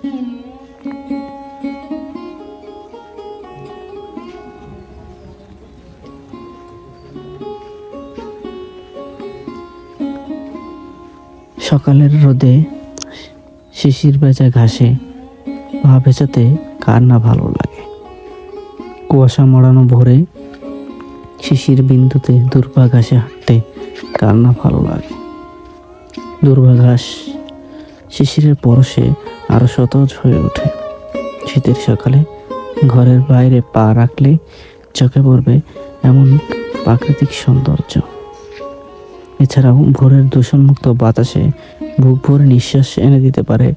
সকালের রোদে শিশির ভেজা ঘাসে পা ভেজাতে কার না ভালো লাগে? কুয়াশা মড়ানো ভোরে শিশির বিন্দুতে দুর্বা ঘাসে হাঁটতে কার না ভালো লাগে? দুর্বা ঘাস শিশিরের পরশে আরও সতেজ হয়ে ওঠে। শীতের সকালে ঘরের বাইরে পা রাখলে চোখে পড়বে এমন প্রাকৃতিক সৌন্দর্য। এছাড়াও ভোরের দূষণমুক্ত বাতাসে বুক ভরে নিঃশ্বাস এনে দিতে পারে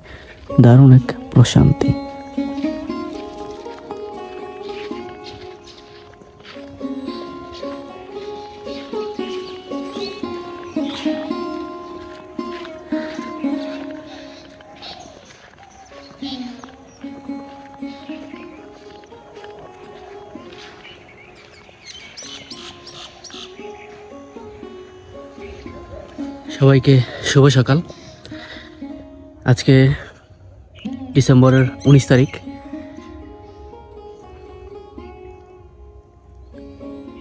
দারুণ এক প্রশান্তি। সবাইকে শুভ সকাল। আজকে ডিসেম্বরের উনিশ তারিখ।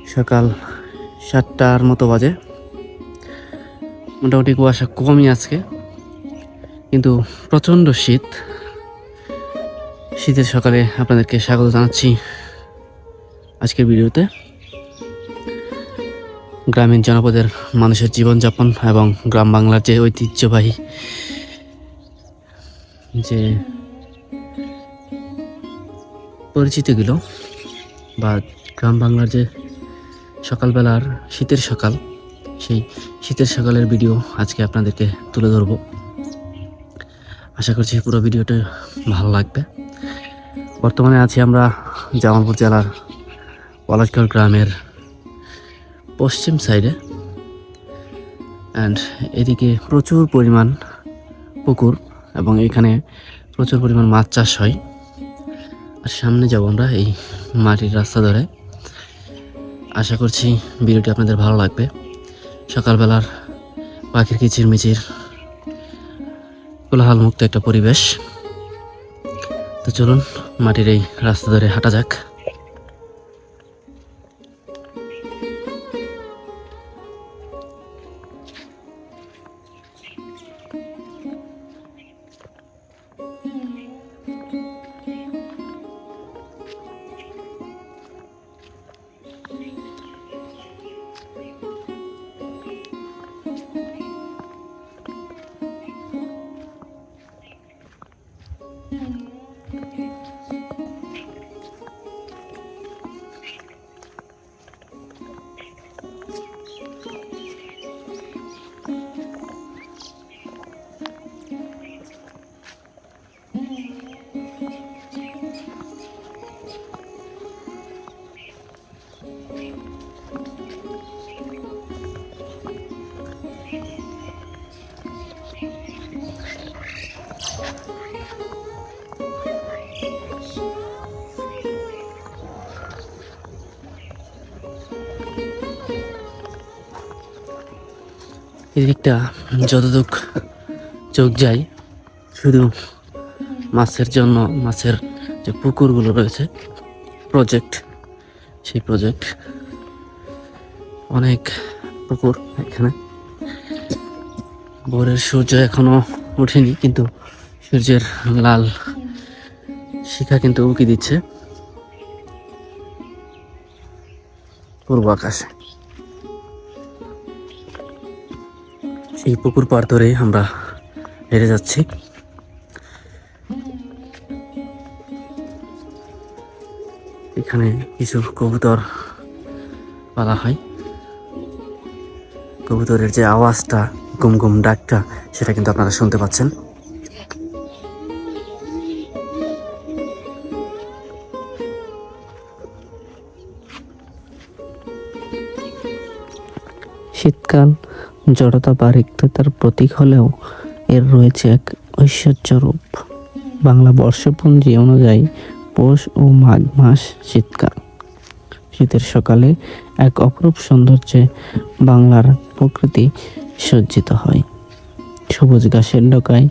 সকাল সাতটার মতো বাজে। মোটামুটি কুয়াশা কমই আজকে। কিন্তু প্রচণ্ড শীত। শীতের সকালে আপনাদেরকে স্বাগত জানাচ্ছি আজকের ভিডিওতে। গ্রামীণ জনপদের মানুষের জীবনযাপন এবং গ্রাম বাংলার যে ঐতিহ্যবাহী যে পরিচিতিগুলো বা গ্রাম বাংলার যে সকালবেলার শীতের সকাল, সেই শীতের সকালের ভিডিও আজকে আপনাদেরকে তুলে ধরব। আশা করছি পুরো ভিডিওটা ভালো লাগবে। বর্তমানে আছি আমরা জামালপুর জেলার পলাশগড় গ্রামের পশ্চিম সাইডে অ্যান্ড এদিকে প্রচুর পরিমাণ পুকুর এবং এখানে প্রচুর পরিমাণ মাছ চাষ হয়। আর সামনে যাব আমরা এই মাটির রাস্তা ধরে। আশা করছি ভিডিওটি আপনাদের ভালো লাগবে। সকালবেলার পাখির কিচির মিচির কোলাহল মুক্ত একটা পরিবেশ। তো চলুন মাটির এই রাস্তা ধরে হাঁটা যাক। এদিকটা যতটুক চোখ যায়, শুধু মাছের জন্য, মাছের যে পুকুরগুলো রয়েছে প্রজেক্ট সেই প্রজেক্ট অনেক পুকুর এখানে। ভোরের সূর্য এখনও ওঠেনি, কিন্তু সূর্যের লাল শিখা কিন্তু উকি দিচ্ছে। পূর্ব আকাশে এই পুকুর পার ধরে আমরা হেরে যাচ্ছি। এখানে কিছু কবুতর পালা হয়। কবুতরের যে আওয়াজটা, গুম গুম ডাকটা, সেটা কিন্তু আপনারা শুনতে পাচ্ছেন। শীতকাল জড়তা বা রিক্ততার প্রতীক হলেও এর রয়েছে এক ঐশ্বর্য রূপ। বাংলা বর্ষপঞ্জি অনুযায়ী পৌষ ও মাঘ মাস শীতকাল। শীতের সকালে এক অপরূপ সৌন্দর্যে বাংলার প্রকৃতি সজ্জিত হয়। সবুজ ঘাসের ডোকায়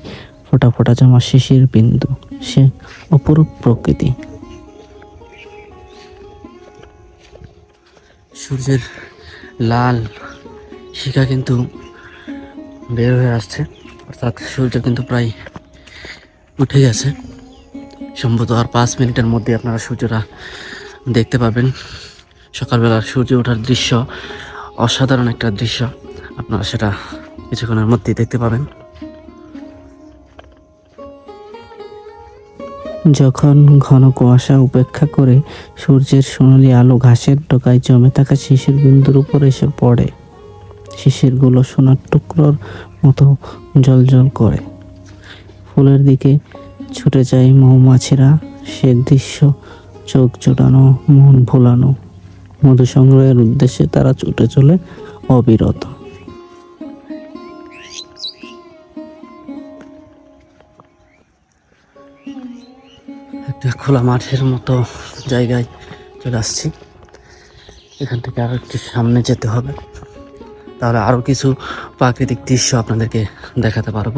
ফোটা ফোটা জমা শিশির বিন্দু। সে অপরূপ প্রকৃতি। সূর্যের লাল শিখা কিন্তু বের হয়ে আসছে। অর্থাৎ সূর্য কিন্তু প্রায় উঠে গেছে। সম্ভবত আর পাঁচ মিনিটের মধ্যে আপনারা সূর্যটা দেখতে পাবেন। সকালবেলার সূর্য ওঠার দৃশ্য অসাধারণ একটা দৃশ্য। আপনারা সেটা কিছুক্ষণের মধ্যেই দেখতে পাবেন। যখন ঘন কুয়াশা উপেক্ষা করে সূর্যের সোনালি আলো ঘাসের ডোকায় জমে থাকা শিশির বিন্দুর উপর এসে পড়ে শিশিরগুলো সোনার টুকরোর মতো জলজল করে। ফুলের দিকে ছুটে যায় মৌমাছিরা, সে দৃশ্য চোখ জোটানো মন ভোলানো। মধু সংগ্রহের উদ্দেশ্যে তারা ছুটে চলে অবিরত। একটা খোলা মাঠের মতো জায়গায় চলে আসছি। এখান থেকে আরও একটু সামনে যেতে হবে। তাহলে আরও কিছু প্রাকৃতিক দৃশ্য আপনাদেরকে দেখাতে পারব।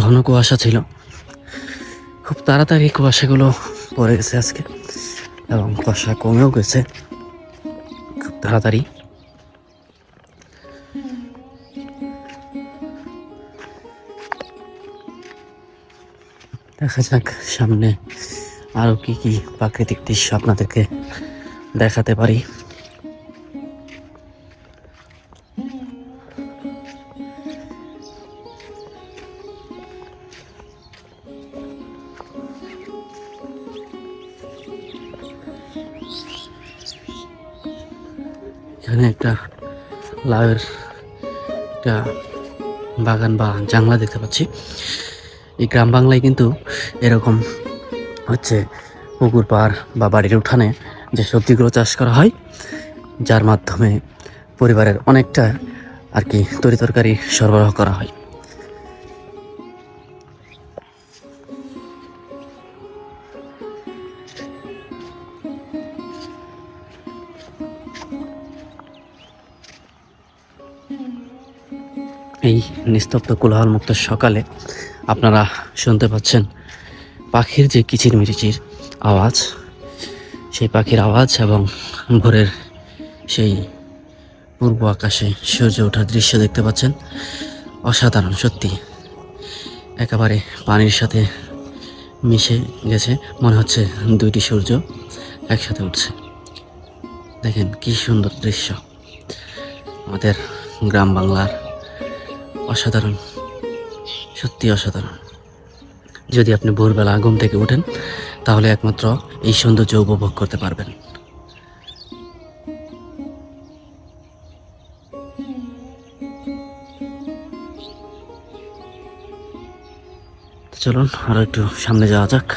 ঘন কুয়াশা ছিল। খুব তাড়াতাড়ি কুয়াশাগুলো পড়ে গেছে আজকে, এবং কুয়াশা কমেও গেছে। খুব তাড়াতাড়ি। দেখা যাক সামনে আরও কি কি প্রাকৃতিক দৃশ্য আপনাদেরকে দেখাতে পারি। এখানে একটা লাউয়ের একটা বাগান বা জাংলা দেখতে পাচ্ছি। এই গ্রাম বাংলায় কিন্তু এরকম হচ্ছে পুকুর পাড় বা বাড়ির উঠানে যে সবজিগুলো চাষ করা হয়, যার মাধ্যমে পরিবারের অনেকটা আর কি তরি তরকারি সরবরাহ করা হয়। এই নিস্তব্ধ কোলাহলমুক্ত সকালে আপনারা শুনতে পাচ্ছেন পাখির যে কিচির মিচির আওয়াজ, সেই পাখির আওয়াজ এবং ভোরের সেই পূর্ব আকাশে সূর্য ওঠার দৃশ্য দেখতে পাচ্ছেন। অসাধারণ, সত্যি। একেবারে পানির সাথে মিশে গেছে, মনে হচ্ছে দুইটি সূর্য একসাথে উঠছে। দেখেন কি সুন্দর দৃশ্য। আমাদের গ্রাম বাংলার অসাধারণ। সত্যি অসাধারণ। যদি আপনি ভোরবেলা ঘুম থেকে ওঠেন তাহলে একমাত্র এই সৌন্দর্য উপভোগ করতে পারবেন। চলুন, আরও একটু সামনে যাওয়া যাক।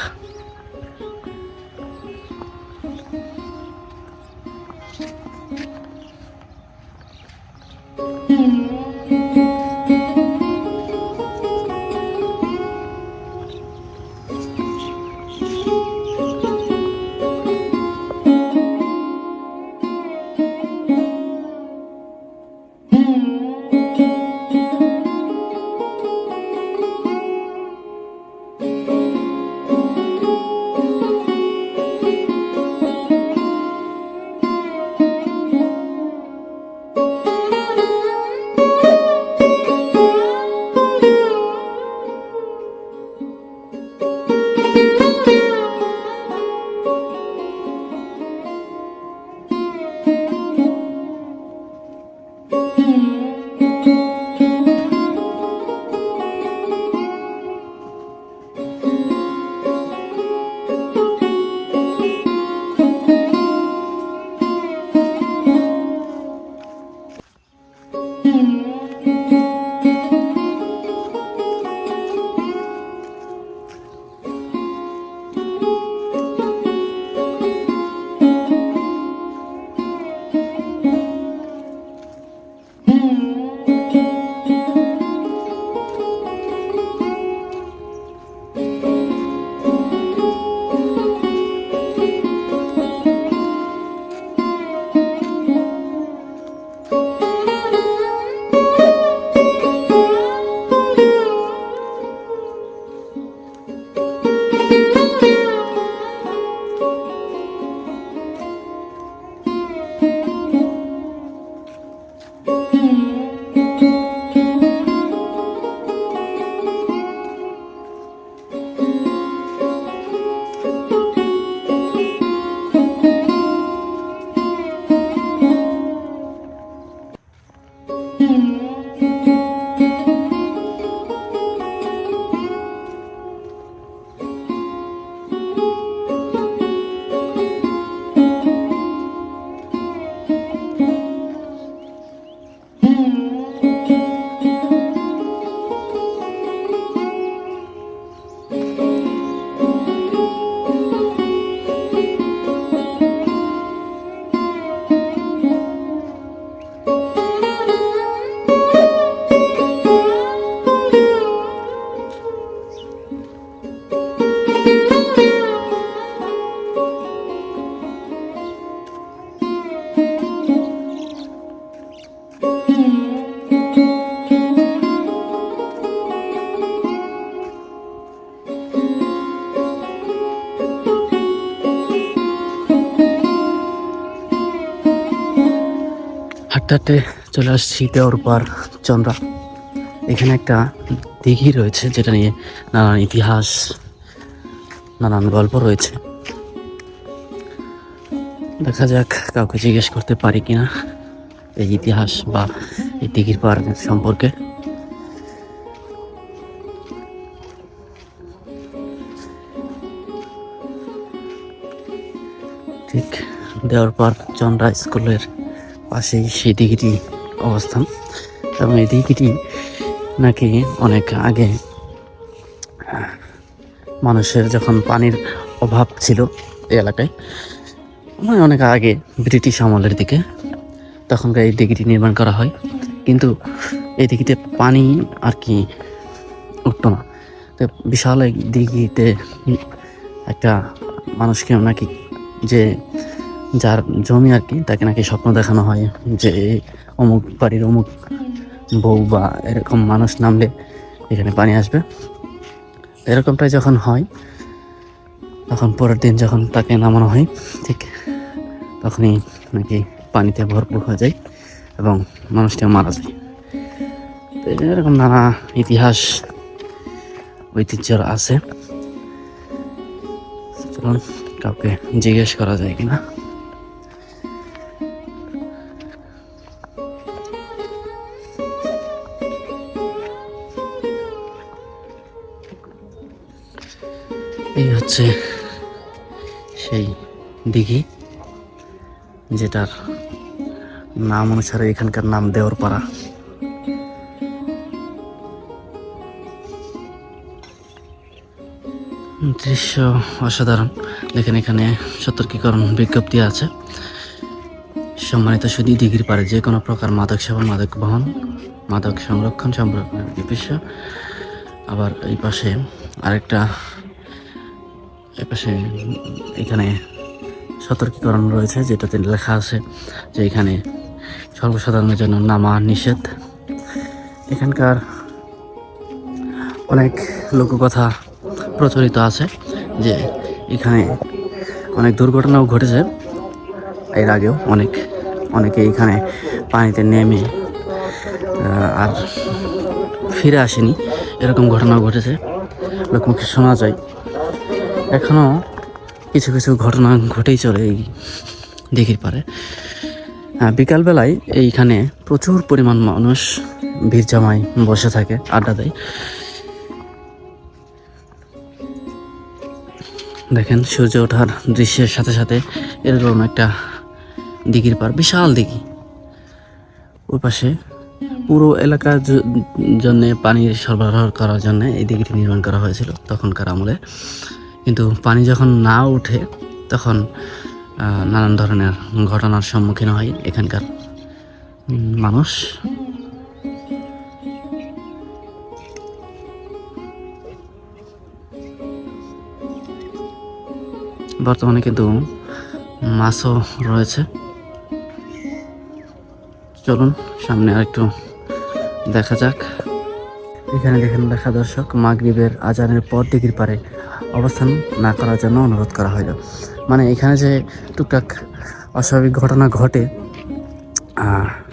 হাঁটতে চলে আসছি দেওয়ার পার চন্দ্রা। এখানে একটা দিঘি রয়েছে, যেটা নিয়ে নানান ইতিহাস, নানান গল্প রয়েছে। দেখা যাক কাউকে জিজ্ঞেস করতে পারি কিনা এই ইতিহাস বা এই দিঘির পার সম্পর্কে। ঠিক দেওয়ার পর চন্দ্রা স্কুলের পাশেই সেই দিঘিটি অবস্থান। এবং এই দিঘিটি নাকি অনেক আগে মানুষের যখন পানির অভাব ছিল এই এলাকায় মানে অনেক আগে ব্রিটিশ আমলের দিকে, তখনকার এই দিঘিটি নির্মাণ করা হয়। কিন্তু এই দিঘিতে পানি আর কি উঠতো না। তো বিশাল এক দিঘিতে একটা মানুষকে নাকি যে যার জমি আর কি, তাকে নাকি স্বপ্ন দেখানো হয় যে অমুক বাড়ির অমুক বউ বা এরকম মানুষ নামলে এখানে পানি আসবে। এরকমটাই যখন হয়, তখন পরের দিন যখন তাকে নামানো হয়, ঠিক তখনই নাকি পানিতে ভরপুর হয়ে যায় এবং মানুষটা মারা যায়। এরকম নানা ইতিহাস ঐতিহ্য আছে। চলুন কাউকে জিজ্ঞেস করা যায় কিনা। হচ্ছে সেই দিঘি, যেটার নাম অনুসারে এখানকার নাম দেওয়ার পাড়া দৃশ্য অসাধারণ। দেখেন এখানে সতর্কীকরণ বিজ্ঞপ্তি আছে। সম্মানিত শুধু দিঘির পারে যে কোনো প্রকার মাদক সেবন, মাদক বহন, মাদক সংরক্ষণ সম্পর্কে বিষয় আবার এই পাশে আরেকটা এই পাশে এখানে সতর্কীকরণ রয়েছে, যেটাতে লেখা আছে যে এখানে সর্বসাধারণের জন্য নামা নিষেধ। এখানকার অনেক লোককথা প্রচলিত আছে যে এখানে অনেক দুর্ঘটনাও ঘটেছে। এর আগেও অনেক, অনেকে এখানে পানিতে নেমে আর ফিরে আসেনি। এরকম ঘটনাও ঘটেছে। লোকমুখে শোনা যায়। এখনও কিছু কিছু ঘটনা ঘটেই চলে এই দিঘির পারে বিকালবেলায় এইখানে প্রচুর পরিমাণ মানুষ, ভিড় জামায় বসে থাকে, আড্ডা দেয়। দেখেন, সূর্য ওঠার দৃশ্যের সাথে সাথে এরকম একটা দিঘির পার বিশাল দিঘি। ওই পাশে পুরো এলাকার জন্য পানির সরবরাহ করার জন্য এই দিঘিটি নির্মাণ করা হয়েছিল তখনকার আমলে। কিন্তু পানি যখন না ওঠে তখন নানান ধরনের ঘটনার সম্মুখীন হয় এখানকার মানুষ। বর্তমানে কিন্তু মাছও রয়েছে। চলুন, সামনে আর একটু দেখা যাক। এখানে দেখেন দেখা দর্শক, মাগরিবের আজানের পর দিঘির পারে অবস্থান না করার জন্য অনুরোধ করা হলো মানে এখানে যে টুকটাক অস্বাভাবিক ঘটনা ঘটে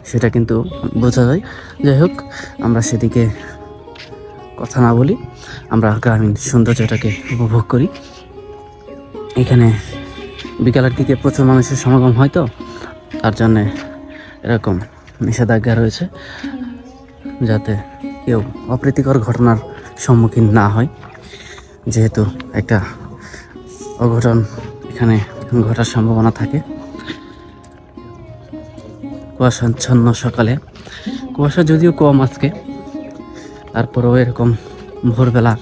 সেটা কিন্তু বোঝা যায়। যাই হোক, আমরা সেদিকে কথা না বলি, আমরা গ্রামীণ সৌন্দর্যটাকে উপভোগ করি। এখানে বিকালের দিকে প্রচুর মানুষের সমাগম হয় তো, তার জন্যে এরকম নিষেধাজ্ঞা রয়েছে, যাতে কেউ অপ্রীতিকর ঘটনার সম্মুখীন না হয়। যেহেতু একটা অঘটন এখানে ঘটার সম্ভাবনা থাকে। কুয়াশাচ্ছন্ন সকালে। কুয়াশা যদিও কম আজকে, তারপরেও এরকম ভোরবেলা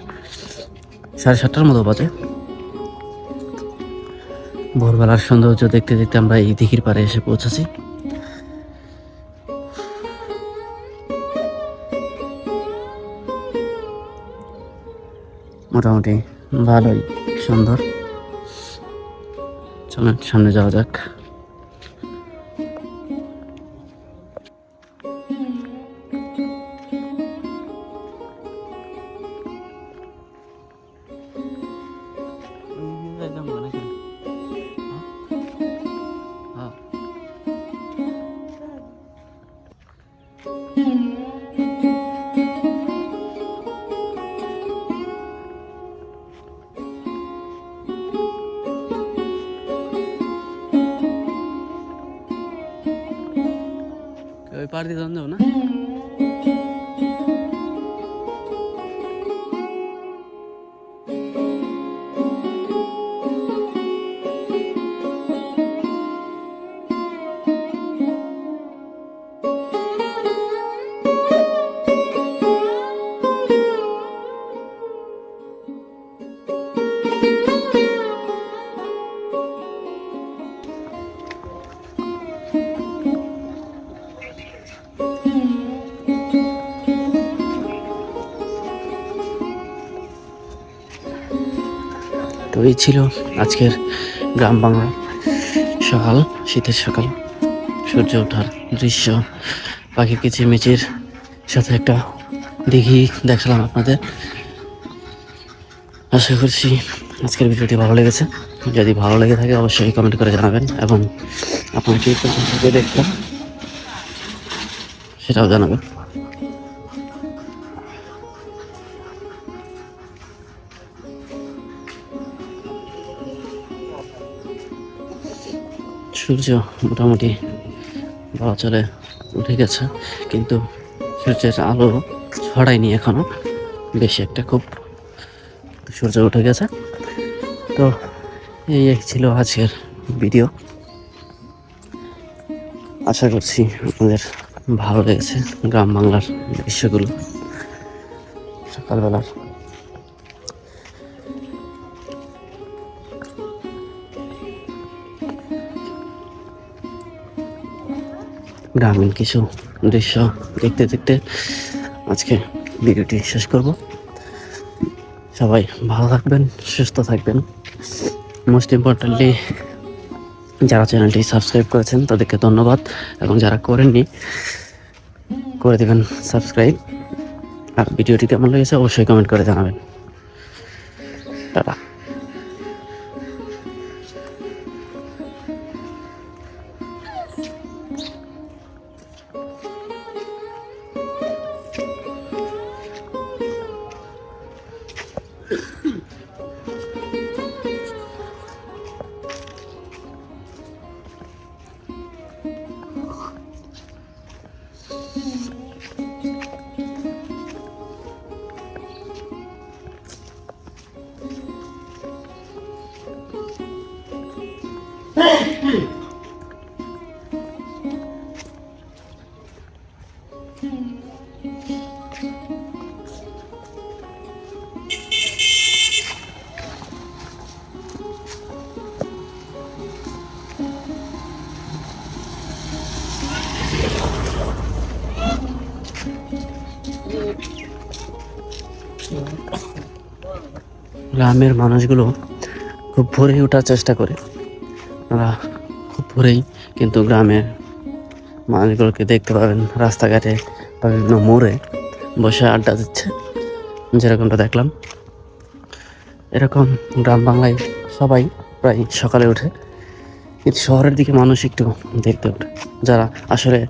সাড়ে সাতটার মতো বাজে। ভোরবেলার সৌন্দর্য দেখতে দেখতে আমরা এই দিঘির পাড়ে এসে পৌঁছেছি। মোটামুটি ভালোই সুন্দর। চলেন সামনে যাওয়া যাক। ওই পার দিয়ে যাব না তো এই ছিল আজকের গ্রাম বাংলা। সকাল, শীতের সকাল। সূর্য ওঠার দৃশ্য পাখি কিচিরমিচির সাথে একটা দিঘি দেখালাম আপনাদের। আশা করছি আজকের ভিডিওটি ভালো লেগেছে। যদি ভালো লেগে থাকে, অবশ্যই কমেন্ট করে জানাবেন এবং আপনার কি দেখলাম, সেটাও জানাবেন। সূর্য মোটামুটি বলা চলে উঠে গেছে, কিন্তু সূর্যের আলো ছড়ায়নি এখনও। বেশি একটা খুব সূর্য উঠে গেছে। তো এই ছিল আজকের ভিডিও। আশা করছি আপনাদের ভালো লেগেছে গ্রাম বাংলার দৃশ্যগুলো। সকালবেলার গ্রামীণ কিছু দৃশ্য দেখতে দেখতে আজকে ভিডিওটি শেষ করব। সবাই ভালো থাকবেন, সুস্থ থাকবেন। মোস্ট ইম্পর্টেন্টলি যারা চ্যানেলটি সাবস্ক্রাইব করেছেন, তাদেরকে ধন্যবাদ। এবং যারা করেননি, করে দেবেন সাবস্ক্রাইব আর ভিডিওটি কেমন লেগেছে, অবশ্যই কমেন্ট করে জানাবেন। টাটা। গ্রামের মানুষগুলো খুব ভরে ওঠার চেষ্টা করে। ভোরেই কিন্তু গ্রামের মানুষগুলোকে দেখতে পাবেন রাস্তাঘাটে বা বিভিন্ন মোড়ে বসে আড্ডা দিচ্ছে। যেরকমটা দেখলাম। এরকম গ্রাম বাংলায় সবাই প্রায় সকালে ওঠে। কিন্তু শহরের দিকে মানুষ একটু দেখতে ওঠে। যারা আসলে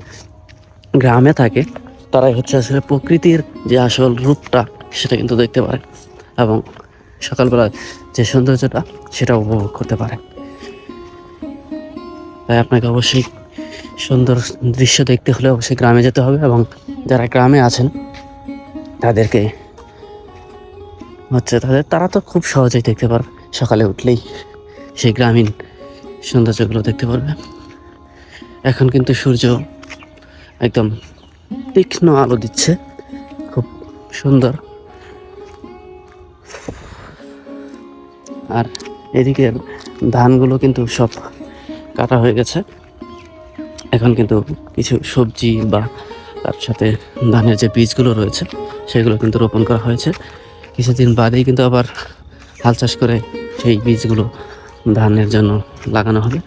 গ্রামে থাকে, তারাই হচ্ছে আসলে প্রকৃতির যে আসল রূপটা, সেটা কিন্তু দেখতে পারে এবং সকালবেলা যে সৌন্দর্যটা সেটা উপভোগ করতে পারে। তাই আপনাকে অবশ্যই সুন্দর দৃশ্য দেখতে হলে অবশ্যই গ্রামে যেতে হবে এবং যারা গ্রামে আছেন, তাদেরকে হচ্ছে তাদের, তারা তো খুব সহজেই দেখতে পারবে। সকালে উঠলেই সেই গ্রামীণ সৌন্দর্যগুলো দেখতে পারবে। এখন কিন্তু সূর্য একদম তীক্ষ্ণ আলো দিচ্ছে। খুব সুন্দর। আর এদিকে ধানগুলো কিন্তু সব কাটা হয়ে গেছে। এখন কিন্তু কিছু সবজি বা তার সাথে ধানের যে বীজগুলো রয়েছে, সেগুলো কিন্তু রোপণ করা হয়েছে। কিছুদিন বাদেই কিন্তু আবার হাল চাষ করে সেই বীজগুলো ধানের জন্য লাগানো হবে।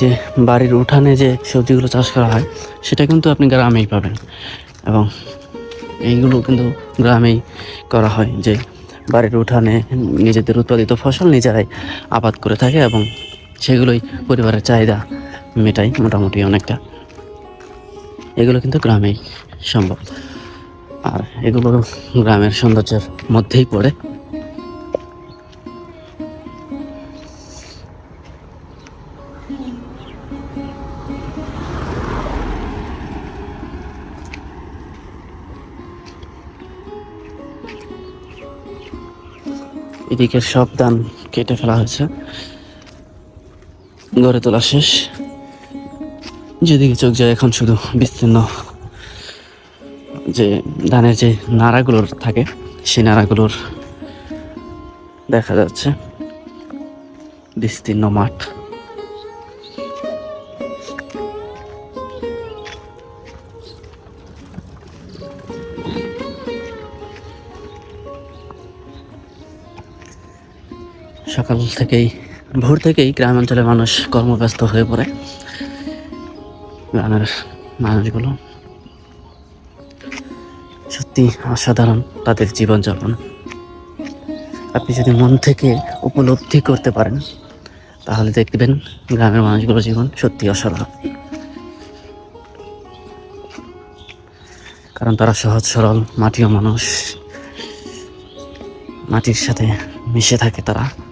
যে বাড়ির উঠানে যে সবজিগুলো চাষ করা হয়, সেটা কিন্তু আপনি গ্রামেই পাবেন। এবং এইগুলো কিন্তু গ্রামেই করা হয় যে বাড়ির উঠানে নিজেদের উৎপাদিত ফসল নিজেরাই আবাদ করে থাকে এবং সেগুলোই পরিবারের চাহিদা মেটাই মোটামুটি অনেকটা। এগুলো কিন্তু গ্রামেই সম্ভব। আর এগুলো গ্রামের সৌন্দর্যের মধ্যেই পড়ে। এদিকে সব ধান কেটে ফেলা হয়েছে। গড়ে তোলা শেষ। যেদিকে চোখ যায় এখন শুধু বিস্তীর্ণ যে ধানের যে নাড়াগুলোর থাকে, সেই নাড়াগুলোর দেখা যাচ্ছে। বিস্তীর্ণ মাঠ। সকাল থেকেই, ভোর থেকেই গ্রাম অঞ্চলের মানুষ কর্মব্যস্ত হয়ে পড়ে। গ্রামের মানুষগুলো সত্যি অসাধারণ তাদের জীবনযাপন। আপনি যদি মন থেকে উপলব্ধি করতে পারেন, তাহলে দেখবেন গ্রামের মানুষগুলোর জীবন সত্যি অসাধারণ। কারণ তারা সহজ, সরল, মাটিও মানুষ। মাটির সাথে মিশে থাকে তারা।